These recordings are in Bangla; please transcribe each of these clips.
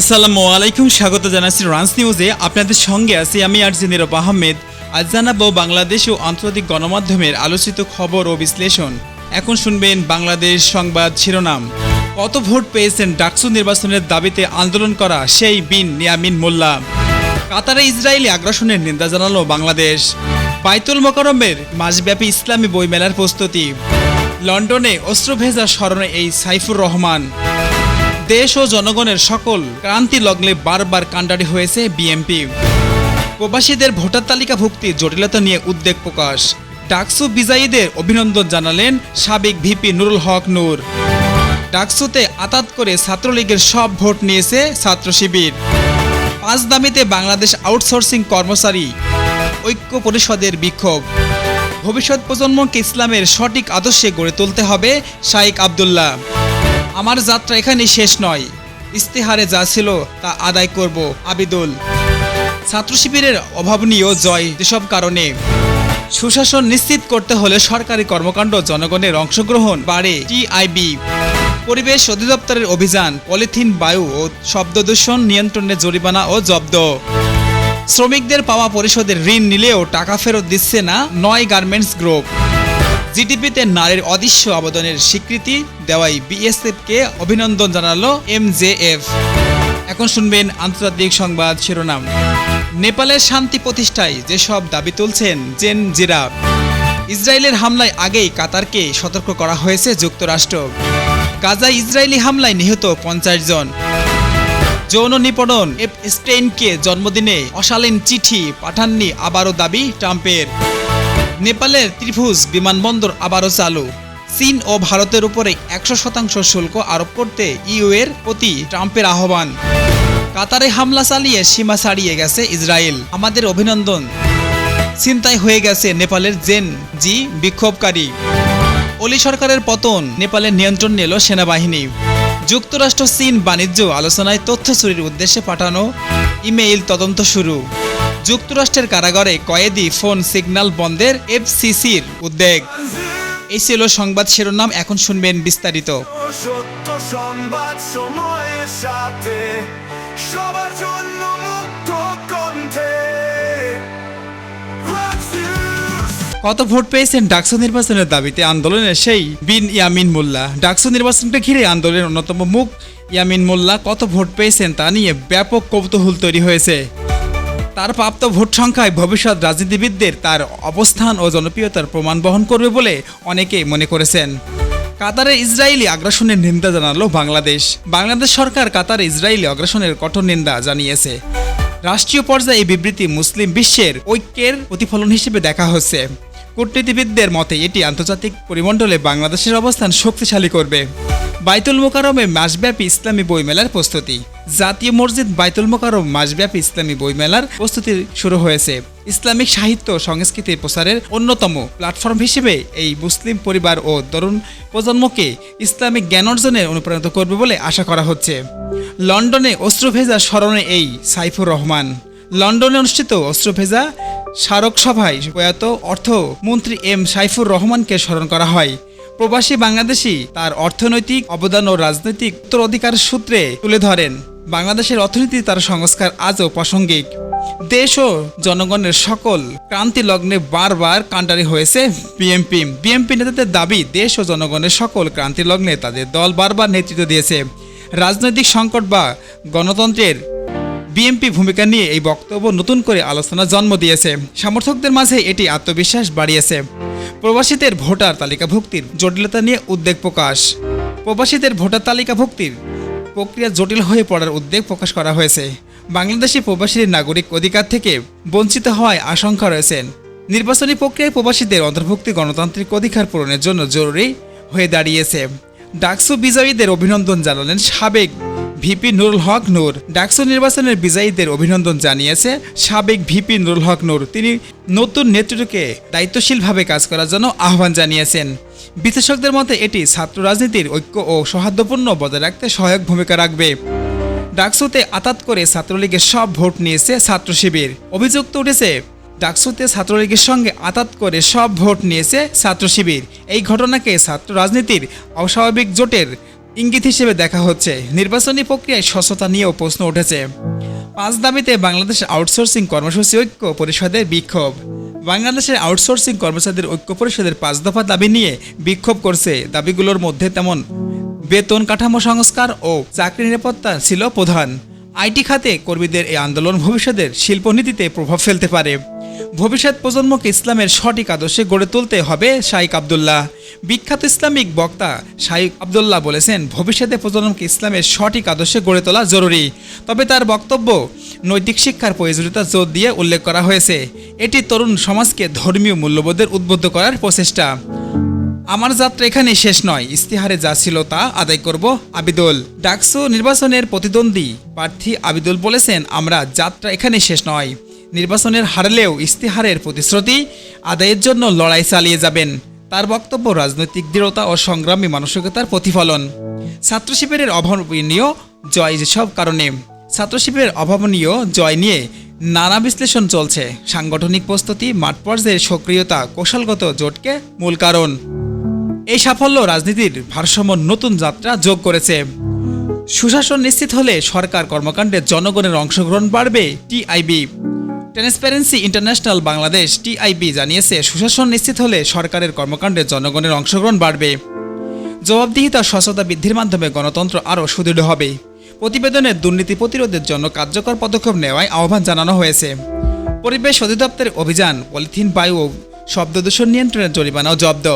আসসালামু আলাইকুম, স্বাগত জানাচ্ছি রান্স নিউজে। আপনাদের সঙ্গে আছি আমি আর নীরব আহমেদ। আজ জানাব বাংলাদেশ ও আন্তর্জাতিক গণমাধ্যমের আলোচিত খবর ও বিশ্লেষণ। এখন শুনবেন বাংলাদেশ সংবাদ শিরোনাম। কত ভোট পেয়েছেন ডাকসু নির্বাচনের দাবিতে আন্দোলন করা সেই বিন নিয়ামিন মোল্লা। কাতারে ইসরায়েলি আগ্রাসনের নিন্দা জানালো বাংলাদেশ। বাইতুল মোকারমের মাসব্যাপী ইসলামী বইমেলার প্রস্তুতি। লন্ডনে অস্ত্রভেজা স্মরণে এই সাইফুর রহমান। দেশ ও জনগণের সকল ক্রান্তি লগ্নে বারবার কাণ্ডারি হয়েছে বিএমপি প্রবাসীদের ভোটার তালিকা ভুক্তি জটিলতা নিয়ে উদ্বেগ প্রকাশ। ডাকসু বিজয়ীদের অভিনন্দন জানালেন সাবেক ভিপি নুরুল হক নূর। ডাকসুতে আতাত করে ছাত্রলীগের সব ভোট নিয়েছে ছাত্র শিবির পাঁচ দামিতে বাংলাদেশ আউটসোর্সিং কর্মচারী, ঐক্য পরিষদের বিক্ষোভ। ভবিষ্যৎ প্রজন্মকে ইসলামের সঠিক আদর্শে গড়ে তুলতে হবে শাইক আবদুল্লাহ। আমার যাত্রা এখানে শেষ নয়। ইস্তেহারে যা ছিল তা আদায় করব, আবিদুল। ছাত্র শিবিরের অভাবনীয় জয় যেসব কারণে। সুশাসন নিশ্চিত করতে হলে সরকারি কর্মকাণ্ড জনগণের অংশগ্রহণ বাড়ে, টিআইবি। পরিবেশ অধিদপ্তরের অভিযান, পলিথিন, বায়ু ও শব্দ দূষণ নিয়ন্ত্রণে জরিমানা ও জব্দ। শ্রমিকদের পাওয়া পরিশোধের ঋণ নিলেও টাকা ফেরত দিচ্ছে না নয় গার্মেন্টস গ্রুপ। জিডিপিতে নারীর অদৃশ্য অবদানের স্বীকৃতি দেওয়াই বিএসএফকে অভিনন্দন জানালো এমজেএফ। এখন শুনবেন আন্তর্জাতিক সংবাদ শিরোনাম। নেপালের শান্তি প্রতিষ্ঠায় যেসব দাবি তুলছেন জেন জিরা ইসরায়েলের হামলায় আগেই কাতারকে সতর্ক করা হয়েছে যুক্তরাষ্ট্র। গাজায় ইসরায়েলি হামলায় নিহত পঞ্চাশ জন। যৌন নিপীড়ন এফ স্টেইনকে জন্মদিনে অশালীন চিঠি পাঠাননি আবারও দাবি ট্রাম্পের। নেপালের ত্রিভুজ বিমানবন্দর আবারও চালু। চীন ও ভারতের উপরে একশো শতাংশ শুল্ক আরোপ করতে ইউ এর প্রতি ট্রাম্পের আহ্বান। কাতারে হামলা চালিয়ে সীমা ছাড়িয়ে গেছে ইসরায়েল। আমাদের অভিনন্দন। চিন্তায় হয়ে গেছে নেপালের জেন জি বিক্ষোভকারী। অলি সরকারের পতন নেপালের নিয়ন্ত্রণ নিল সেনাবাহিনী। যুক্তরাষ্ট্র, চীন বাণিজ্য আলোচনায় তথ্য চুরির উদ্দেশ্যে পাঠানো ইমেইল তদন্ত শুরু। যুক্তরাষ্ট্রের কারাগারে কয়েদি ফোন সিগন্যাল বন্ধের এফসিসির উদ্বেগ। এই ছিল সংবাদ শিরোনাম এখন শুনবেন বিস্তারিত। সত্য সংবাদ সময়ের সাথে সবার জন্য মুক্ত কণ্ঠে। কত ভোট পেয়েছেন ডাকসু নির্বাচনের দাবিতে আন্দোলনের সেই বিন ইয়ামিন মোল্লা? ডাকসু নির্বাচনকে ঘিরে আন্দোলনের অন্যতম মুখ ইয়ামিন মোল্লা কত ভোট পেয়েছেন তা নিয়ে ব্যাপক কৌতূহল তৈরি হয়েছে। তার প্রাপ্ত ভোট সংখ্যায় ভবিষ্যৎ রাজনীতিবিদদের তার অবস্থান ও জনপ্রিয়তার প্রমাণ বহন করবে বলে অনেকেই মনে করেছেন। কাতারে ইসরায়েলি আগ্রাসনের নিন্দা জানালো বাংলাদেশ। বাংলাদেশ সরকার কাতারে ইসরায়েলি আগ্রাসনের কঠোর নিন্দা জানিয়েছে। রাষ্ট্রীয় পর্যায়ে এই বিবৃতি মুসলিম বিশ্বের ঐক্যের প্রতিফলন হিসেবে দেখা হচ্ছে। কূটনীতিবিদদের মতে এটি আন্তর্জাতিক পরিমণ্ডলে বাংলাদেশের অবস্থান শক্তিশালী করবে। বাইতুল মোকারমে মাসব্যাপী ইসলামী বইমেলার প্রস্তুতি। জাতীয় মসজিদ বাইতুল মোকারম মাসব্যাপী ইসলামী বইমেলার প্রস্তুতি শুরু হয়েছে। ইসলামিক সাহিত্য ও সংস্কৃতি প্রসারের অন্যতম প্ল্যাটফর্ম হিসেবে এই মুসলিম পরিবার ও তরুণ প্রজন্মকে ইসলামিক জ্ঞান অর্জনে অনুপ্রাণিত করবে বলে আশা করা হচ্ছে। লন্ডনে অস্ত্রভেজা স্মরণে এই সাইফুর রহমান। লন্ডনে অনুষ্ঠিত অস্ত্রভেজা স্মারক সভায় প্রয়াত অর্থমন্ত্রী এম সাইফুর রহমানকে স্মরণ করা হয়। প্রবাসী বাংলাদেশি তার অর্থনৈতিক অবদান ও রাজনৈতিক উত্তরাধিকার সূত্রে তুলে ধরেন। বাংলাদেশের অর্থনীতি তার সংস্কার আজও প্রাসঙ্গিক। দেশ ও জনগণের সকল ক্রান্তি লগ্নে বারবার কাণ্ডারি হয়েছে বিএমপি বিএমপি নেতাদের দাবি, দেশ ও জনগণের সকল ক্রান্তি লগ্নে তাদের দল বারবার নেতৃত্ব দিয়েছে। রাজনৈতিক সংকট বা গণতন্ত্রের বিএমপি ভূমিকা নিয়ে এই বক্তব্য নতুন করে আলোচনা জন্ম দিয়েছে। সমর্থকদের মাঝে এটি আত্মবিশ্বাস বাড়িয়েছে। প্রবাসীদের ভোটার তালিকাভুক্তির জটিলতা নিয়ে উদ্বেগ প্রকাশ। প্রবাসীদের ভোটার তালিকাভুক্তির প্রক্রিয়া জটিল হয়ে পড়ার উদ্বেগ প্রকাশ করা হয়েছে। বাংলাদেশি প্রবাসীর নাগরিক অধিকার থেকে বঞ্চিত হওয়ায় আশঙ্কা রয়েছেন। নির্বাচনী প্রক্রিয়ায় প্রবাসীদের অন্তর্ভুক্তি গণতান্ত্রিক অধিকার পূরণের জন্য জরুরি হয়ে দাঁড়িয়েছে। ডাকসু বিজয়ীদের অভিনন্দন জানালেন সাবেক ভিপি নুরুল হক নূর, ডাকসু নির্বাচনের বিজয়ীদের অভিনন্দন জানিয়েছে। সাবেক ভিপি নুরুল হক নূর, তিনি নতুন নেতৃত্বকে দায়িত্বশীলভাবে কাজ করার জন্য আহ্বান জানিয়েছেন। বিশ্লেষকদের মতে, এটি ছাত্র রাজনীতির ঐক্য ও সৌহার্দ্যপূর্ণ বজায় রাখতে সহায়ক ভূমিকা রাখবে। ডাকসুতে আতাত করে ছাত্রলীগের সব ভোট নিয়েছে ছাত্র শিবির। অভিযুক্ত উঠেছে, ডাকসুতে ছাত্রলীগের সঙ্গে আতাত করে সব ভোট নিয়েছে ছাত্র শিবির। এই ঘটনাকে ছাত্র রাজনীতির অস্বাভাবিক জোটের ইঙ্গিত হিসেবে দেখা হচ্ছে, নির্বাচনী প্রক্রিয়ায় স্বচ্ছতা নিয়েও প্রশ্ন উঠেছে। পাঁচ দাবিতে বাংলাদেশ আউটসোর্সিং কর্মসূচি ঐক্য পরিষদের বিক্ষোভ। বাংলাদেশের আউটসোর্সিং কর্মচারীদের ঐক্য পরিষদের পাঁচ দফা দাবি নিয়ে বিক্ষোভ করছে দাবিগুলোর মধ্যে তেমন। বেতন কাঠামো সংস্কার ও চাকরি নিরাপত্তা ছিল প্রধান। আইটি খাতে কর্মীদের এই আন্দোলন ভবিষ্যতের শিল্পনীতিতে প্রভাব ফেলতে পারে। ভবিষ্যৎ প্রজন্মকে ইসলামের সঠিক আদর্শে গড়ে তুলতে হবে শাইক আবদুল্লাহ। বিখ্যাত ইসলামিক বক্তা শাইক আবদুল্লাহ বলেছেন, ভবিষ্যতে প্রজন্মকে ইসলামের সঠিক আদর্শে গড়ে তোলা জরুরি। তবে তার বক্তব্য নৈতিক শিক্ষার প্রয়োজনীয়তা জোর দিয়ে উল্লেখ করা হয়েছে। এটি তরুণ সমাজকে ধর্মীয় মূল্যবোধের উদ্বুদ্ধ করার প্রচেষ্টা। আমার যাত্রা এখানে শেষ নয়। ইস্তিহারে যা ছিল তা আদায় করব আবিদুল। ডাকসু নির্বাচনের প্রতিদ্বন্দ্বী প্রার্থী আবিদুল বলেছেন, আমরা যাত্রা এখানে শেষ নয়। নির্বাচনের হারলেও ইস্তিহারের প্রতিশ্রুতি আদায়ের জন্য লড়াই চালিয়ে যাবেন। তার বক্তব্য, রাজনৈতিক দৃঢ়তা ও সংগ্রামী মানসিকতার প্রতিফলন। ছাত্র শিবিরের অভাবনীয় জয় যেসব কারণে ছাত্র শিবিরের অভাবনীয় জয় নিয়ে নানা বিশ্লেষণ চলছে। সাংগঠনিক প্রস্তুতি, মাঠ পর্যায়ের সক্রিয়তা, কৌশলগত জোটকে মূল কারণ। এই সাফল্য রাজনীতির ভারসাম্য নতুন যাত্রা যোগ করেছে। সুশাসন নিশ্চিত হলে সরকার কর্মকাণ্ডে জনগণের অংশগ্রহণ বাড়বে, TIB. Transparency International Bangladesh TIB জানিয়েছে, সুশাসন নিশ্চিত হলে সরকারের কর্মকাণ্ডে জনগণের অংশগ্রহণ বাড়বে। জবাবদিহিতা স্বচ্ছতা বৃদ্ধির মাধ্যমে গণতন্ত্র আরও সুদৃঢ় হবে। প্রতিবেদনে দুর্নীতি প্রতিরোধের জন্য কার্যকর পদক্ষেপ নেওয়ায় আহ্বান জানানো হয়েছে। পরিবেশ অধিদপ্তরের অভিযান, পলিথিন, বায়ু শব্দ দূষণ নিয়ন্ত্রণের জরিমানাও জব্দ।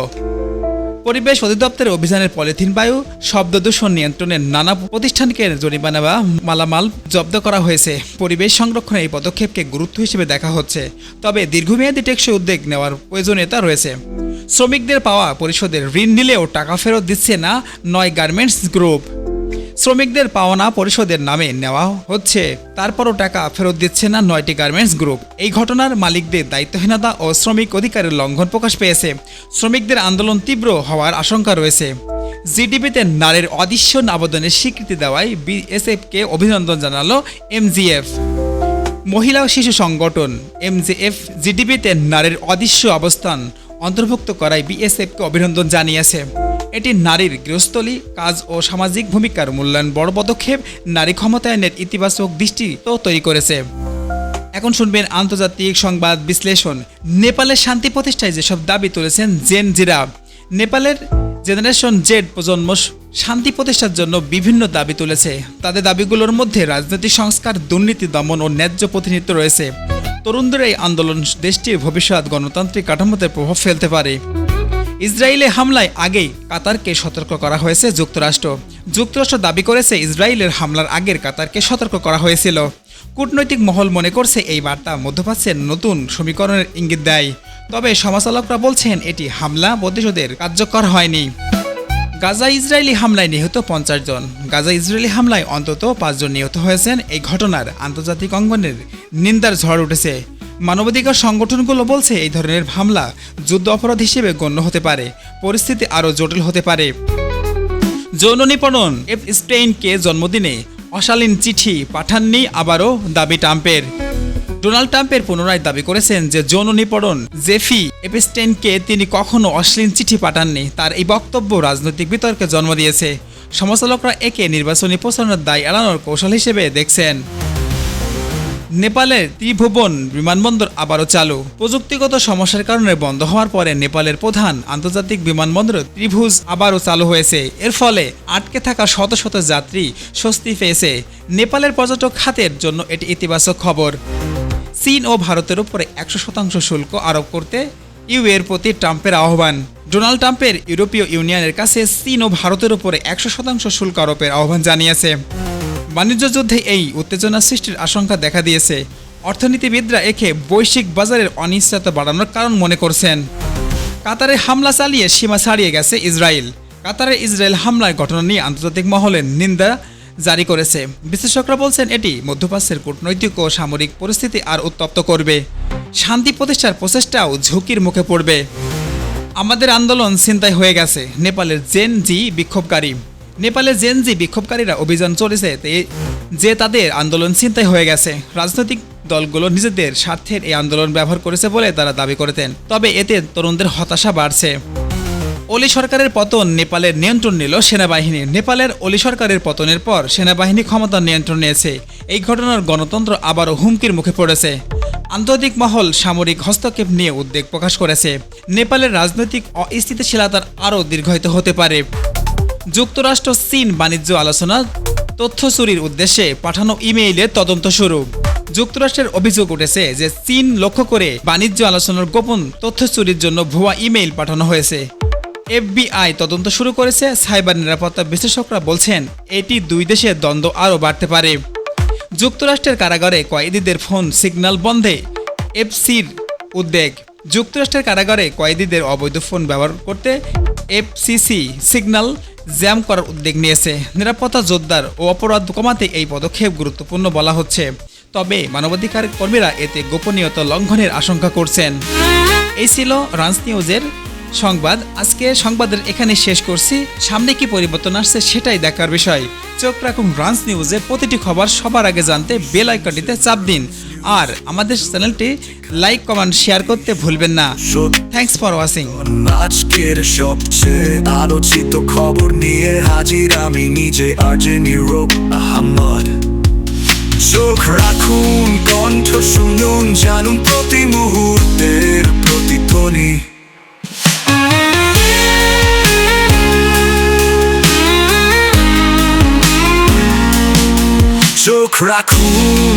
পরিবেশ অধিদপ্তরের অভিযানের পলিথিন বায়ু, শব্দ দূষণ নিয়ন্ত্রণের নানা প্রতিষ্ঠানকে জরিমানা বা মালামাল জব্দ করা হয়েছে। পরিবেশ সংরক্ষণে এই পদক্ষেপকে গুরুত্ব হিসেবে দেখা হচ্ছে। তবে দীর্ঘমেয়াদী টেকসই উদ্যোগ নেওয়ার প্রয়োজনীয়তা রয়েছে। শ্রমিকদের পাওয়া পরিষদের ঋণ নিলেও টাকা ফেরত দিচ্ছে না নয় গার্মেন্টস গ্রুপ। শ্রমিকদের পাওনা পরিশোধের নামে নেওয়া হচ্ছে। তারপরও টাকা ফেরত দিচ্ছে না নয়টি গার্মেন্টস গ্রুপ। এই ঘটনার মালিকদের দায়িত্বহীনতা ও শ্রমিক অধিকারের লঙ্ঘন প্রকাশ পেয়েছে। শ্রমিকদের আন্দোলন তীব্র হওয়ার আশঙ্কা রয়েছে। জিডিপিতে নারীর অদৃশ্য আবেদনের স্বীকৃতি দেওয়ায় বিএসএফকে অভিনন্দন জানালো এমজিএফ। মহিলা ও শিশু সংগঠন এমজেএফ জিডিপিতে নারীর অদৃশ্য অবস্থান অন্তর্ভুক্ত করায় বিএসএফকে অভিনন্দন জানিয়েছে। এটি নারীর গৃহস্থলী, কাজ ও সামাজিক ভূমিকার মূল্যায়ন বড় পদক্ষেপ। নারী ক্ষমতায়নের ইতিবাচক দৃষ্টি তো তৈরি করেছে। এখন শুনবেন আন্তর্জাতিক সংবাদ বিশ্লেষণ। নেপালের শান্তি প্রতিষ্ঠায় যেসব দাবি তুলেছেন জেন জিরাব নেপালের জেনারেশন জেড প্রজন্ম শান্তি প্রতিষ্ঠার জন্য বিভিন্ন দাবি তুলেছে। তাদের দাবিগুলোর মধ্যে রাজনৈতিক সংস্কার, দুর্নীতি দমন ও ন্যায্য প্রতিনিধিত্ব রয়েছে। তরুণদের এই আন্দোলন দেশটির ভবিষ্যৎ গণতান্ত্রিক কাঠামোতে প্রভাব ফেলতে পারে। ইসরায়েলে হামলায় আগেই কাতারকে সতর্ক করা হয়েছে যুক্তরাষ্ট্র। যুক্তরাষ্ট্র দাবি করেছে ইসরায়েলের হামলার আগের কাতারকে সতর্ক করা হয়েছিল। কূটনৈতিক মহল মনে করছে এই বার্তা মধ্যপ্রাচ্যের নতুন সমীকরণের ইঙ্গিত দেয়। তবে সমাচালকরা বলছেন এটি হামলা প্রতিশোধের কার্যকর হয়নি। গাজা ইসরায়েলি হামলায় নিহত পঞ্চাশ জন। গাজা ইসরায়েলি হামলায় অন্তত পাঁচজন নিহত হয়েছেন। এই ঘটনার আন্তর্জাতিক অঙ্গনের নিন্দার ঝড় উঠেছে। মানবাধিকার সংগঠনগুলো বলছে এই ধরনের হামলা যুদ্ধ অপরাধ হিসেবে গণ্য হতে পারে। পরিস্থিতি আরও জটিল হতে পারে। যৌন নিপণন এফ স্টেইনকে জন্মদিনে অশালীন চিঠি পাঠাননি আবারও দাবি ট্রাম্পের। ডোনাল্ড ট্রাম্পের পুনরায় দাবি করেছেন যে যৌন নিপীড়ন, জেফি এপস্টেইনকে তিনি কখনো অশ্লীল চিঠি পাঠাননি, তার এই বক্তব্য রাজনৈতিক বিতর্কে জন্ম দিয়েছে। সমালোচকরা একে নির্বাচনী প্রচারণার দায় এড়ানোর কৌশল হিসেবে দেখছেন। নেপালের ত্রিভুবন বিমানবন্দর আবারও চালু। প্রযুক্তিগত সমস্যার কারণে বন্ধ হওয়ার পরে নেপালের প্রধান আন্তর্জাতিক বিমানবন্দর ত্রিভুজ আবারও চালু হয়েছে। এর ফলে আটকে থাকা শত শত যাত্রী স্বস্তি পেয়েছে নেপালের পর্যটক খাতের জন্য এটি ইতিবাচক খবর। চীন ও ভারতের উপরে একশো শতাংশ শুল্ক আরোপ করতে ইউ এর প্রতি ট্রাম্পের আহ্বান। ডোনাল্ড ট্রাম্পের ইউরোপীয় ইউনিয়নের কাছে চীন ও ভারতের উপরে একশো শতাংশ শুল্ক আরোপের আহ্বান জানিয়েছে। বাণিজ্য যুদ্ধে এই উত্তেজনা সৃষ্টির আশঙ্কা দেখা দিয়েছে। অর্থনীতিবিদরা একে বৈশ্বিক বাজারের অনিশ্চয়তা বাড়ানোর কারণ মনে করছেন। কাতারে হামলা চালিয়ে সীমা ছাড়িয়ে গেছে ইসরায়েল। কাতারে ইসরায়েল হামলার ঘটনা নিয়ে আন্তর্জাতিক মহলে নিন্দা জারি করেছে। বিশেষজ্ঞরা বলছেন এটি মধ্যপ্রাচ্যের কূটনৈতিক ও সামরিক পরিস্থিতি আর উত্তপ্ত করবে। শান্তি প্রতিষ্ঠার প্রচেষ্টাও ঝুঁকির মুখে পড়বে। আমাদের আন্দোলন চিন্তায় হয়ে গেছে। নেপালের জেন জি বিক্ষোভকারী নেপালের জেন জি বিক্ষোভকারীরা অভিযান চলেছে যে তাদের আন্দোলন চিন্তায় হয়ে গেছে। রাজনৈতিক দলগুলো নিজেদের স্বার্থের এই আন্দোলন ব্যবহার করেছে বলে তারা দাবি করেছেন। তবে এতে তরুণদের হতাশা বাড়ছে। অলি সরকারের পতন নেপালের নিয়ন্ত্রণ নিল সেনাবাহিনী। নেপালের অলি সরকারের পতনের পর সেনাবাহিনী ক্ষমতা নিয়ন্ত্রণ নিয়েছে। এই ঘটনার গণতন্ত্র আবারও হুমকির মুখে পড়েছে। আন্তর্জাতিক মহল সামরিক হস্তক্ষেপ নিয়ে উদ্বেগ প্রকাশ করেছে। নেপালের রাজনৈতিক অস্থিতিশীলতার আরও দীর্ঘায়িত হতে পারে। যুক্তরাষ্ট্র, চীন বাণিজ্য আলোচনা, তথ্য চুরির উদ্দেশ্যে পাঠানো ইমেইলের তদন্ত শুরু। যুক্তরাষ্ট্রের অভিযোগ উঠেছে যে চীন লক্ষ্য করে বাণিজ্য আলোচনার গোপন তথ্য চুরির জন্য ভুয়া ইমেইল পাঠানো হয়েছে। এফবিআই তদন্ত শুরু করেছে, সাইবার নিরাপত্তা বিশ্লেষকরা বলছেন, এটি দুই দেশের দ্বন্দ্ব আরও বাড়তে পারে। যুক্তরাষ্ট্রের কারাগারে কয়েদিদের ফোন সিগন্যাল বন্ধে, এফসির উদ্বেগ। যুক্তরাষ্ট্রের কারাগারে কয়েদিদের অবৈধ ফোন ব্যবহার করতে এফসিসি সিগন্যাল জ্যাম করার উদ্যোগ নিয়েছে। নিরাপত্তা জোরদার ও অপরাধ কমাতে এই পদক্ষেপ গুরুত্বপূর্ণ বলা হচ্ছে। তবে মানবাধিকার কর্মীরা এতে গোপনীয়তা লঙ্ঘনের আশঙ্কা করছেন। এই ছিল রান্স নিউজের সংবাদ। আজকে সংবাদের এখানে শেষ করছি। সামনে কি পরিবর্তন আসছে সেটাই দেখার বিষয়। চোখ রাখুন রান্স নিউজে প্রতিটি খবর সবার আগে জানতে বেল আইকনটিতে চাপ দিন। আর আমাদের চ্যানেলটি লাইক কমেন্ট শেয়ার করতে ভুলবেন না। থ্যাঙ্কস ফর ওয়াচিং আজকের সবচেয়ে আলোচিত খবর নিয়ে হাজির আমি নিজে আর্জে নিরোপ আহমদ। চোখ রাখুন কণ্ঠ শুনুন জানুন প্রতি মুহূর্তের প্রতিধ্বনি। চোখ রাখুন